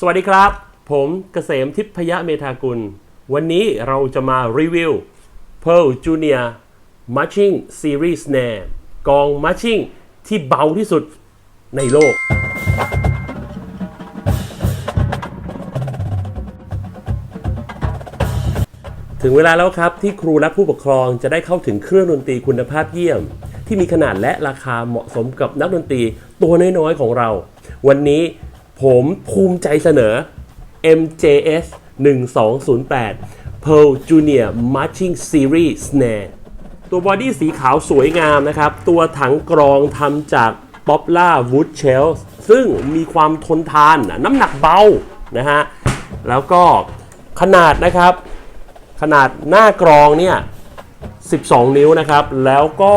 สวัสดีครับ ผมเกษมทิพยเมธากุล วันนี้เราจะมารีวิว Pearl Junior Marching Series Snare กอง Marching ที่เบาที่สุดในโลก ถึงเวลาแล้วครับที่ครูและผู้ปกครองจะได้เข้าถึงเครื่องดนตรีคุณภาพเยี่ยม ที่มีขนาดและราคาเหมาะสมกับนักดนตรีตัวน้อยๆของเรา วันนี้ ผมภูมิใจเสนอ MJS 1208 Pearl Junior Marching Series Snare ตัวบอดี้สีขาวสวยงามนะครับ ตัวถังกรองทำจาก Poplar Wood Shell ซึ่งมีความทนทาน น้ำหนักเบานะฮะ แล้วก็ขนาดนะครับ ขนาดหน้ากรองเนี่ย 12 นิ้วนะครับ แล้วก็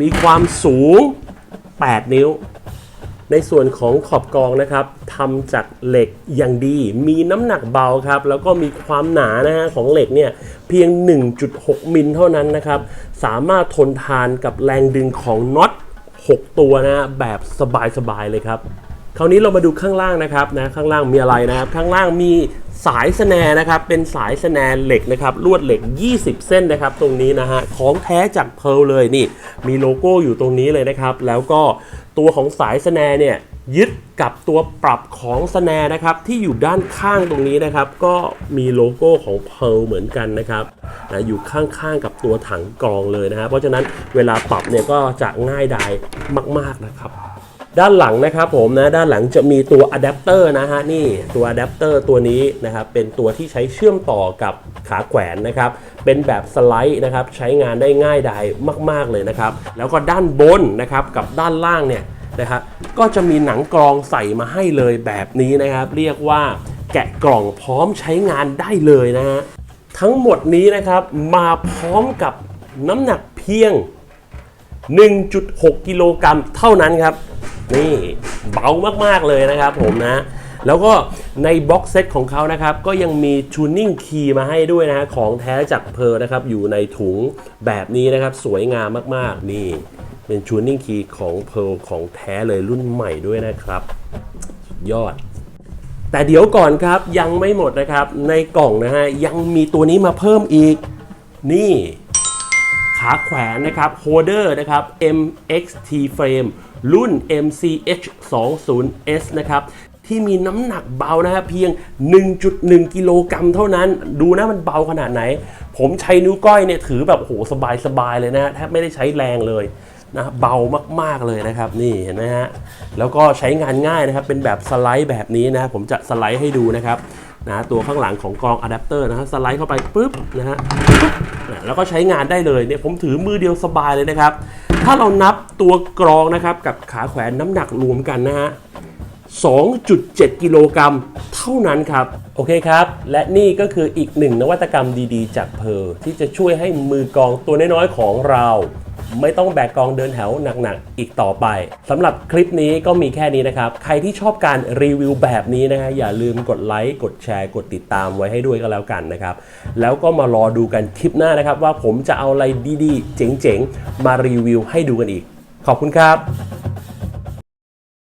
มีความสูง 8 นิ้ว ในส่วนของขอบกองนะครับทำจากเหล็กอย่างดี มีน้ำหนักเบาครับ แล้วก็มีความหนานะฮะของเหล็กเนี่ยเพียง 1.6 มิลเท่านั้นนะครับ สามารถทนทานกับแรงดึงของน็อต 6 ตัวนะฮะแบบสบายๆเลยครับคราวนี้เรามาดูข้างล่างนะครับนะข้างล่างมีอะไรนะครับ ข้างล่างมี สายสแนร์นะครับเป็นสายสแนร์เหล็กนะครับลวดเหล็ก 20 เส้นนะครับ ตรงนี้นะฮะของแท้จากเพร์ลเลยนี่ มีโลโก้อยู่ตรงนี้เลยนะครับ แล้วก็ตัวของสายสแนร์เนี่ยยึดกับตัวปรับของสแนร์นะครับที่อยู่ด้านข้างตรงนี้นะครับ ก็มีโลโก้ของเพร์ลเหมือนกันนะครับนะอยู่ข้างๆกับตัวถังกรองเลยนะฮะเพราะฉะนั้นเวลาปรับเนี่ยก็จะง่ายดายมาก ๆนะครับ ด้านหลังนะครับผมนะด้านหลังจะมีตัวอะแดปเตอร์นะฮะนี่ตัวอะแดปเตอร์ตัวนี้นะครับเป็นตัวที่ใช้เชื่อมต่อกับขาแขวนนะครับเป็นแบบสไลด์นะครับใช้งานได้ง่ายดายมาก ๆเลยนะครับแล้วก็ด้านบนนะครับกับด้านล่างเนี่ยนะครับก็จะมีหนังกรองใส่มาให้เลยแบบนี้นะครับ เรียกว่าแกะกล่องพร้อมใช้งานได้เลยนะฮะทั้งหมดนี้นะครับมาพร้อมกับน้ำหนักเพียง 1.6 กิโลกรัมเท่านั้นครับ นี่เบามากๆเลยนะครับผมนะ แล้วก็ในบ็อกเซตของเขานะครับ ก็ยังมีชูนิ่งคีย์มาให้ด้วยนะของแท้จากเพร์ลนะครับ อยู่ในถุงแบบนี้นะครับ สวยงามมากๆ นี่ เป็นชูนิ่งคีย์ของเพร์ลของแท้เลยรุ่นใหม่ด้วยนะครับ สุดยอดแต่เดี๋ยวก่อนครับยังไม่หมดนะครับ ในกล่องนะฮะยังมีตัวนี้มาเพิ่มอีก นี่ ขาแขวนนะครับโฮเดอร์นะครับ MXT Frame รุ่น MCH 2 0 S นะครับที่มีน้ำหนักเบานะฮะเพียง 1.1 กิโลกรัมเท่านั้น ดูนะมันเบาขนาดไหน ผมใช้นิ้วก้อยเนี่ยถือแบบโหสบายสบายๆเลยนะแทบไม่ได้ใช้แรงเลยนะเบามาก ๆ เลยนะครับนี่เห็นไหมฮะแล้วก็ใช้งานง่ายนะครับเป็นแบบสไลด์แบบนี้นะผมจะสไลด์ให้ดูนะครับ นะตัวข้างหลังของกรองอะแดปเตอร์นะฮะสไลด์เข้าไปปุ๊บนะฮะนะแล้วก็ใช้งานได้เลยเนี่ยผมถือมือเดียวสบายเลยนะครับ ถ้าเรานับตัวกรองนะครับกับขาแขวนน้ำหนักรวมกันนะฮะ2.7 กิโลกรัมเท่านั้นครับ โอเคครับ และนี่ก็คืออีกหนึ่งนวัตกรรมดีๆ จากเพร์ลที่จะช่วยให้มือกลองตัวน้อยๆของเรา ไม่ต้องแบกกองเดินแถวหนักๆอีกต่อไปสำหรับคลิปนี้ก็มีแค่นี้นะครับ ใครที่ชอบการรีวิวแบบนี้นะฮะอย่าลืมกดไลค์กดแชร์กดติดตามไว้ให้ด้วยก็แล้วกันนะครับ แล้วก็มารอดูกันคลิปหน้านะครับ ว่าผมจะเอาอะไรดีๆ เจ๋งๆ มารีวิวให้ดูกันอีก ขอบคุณครับ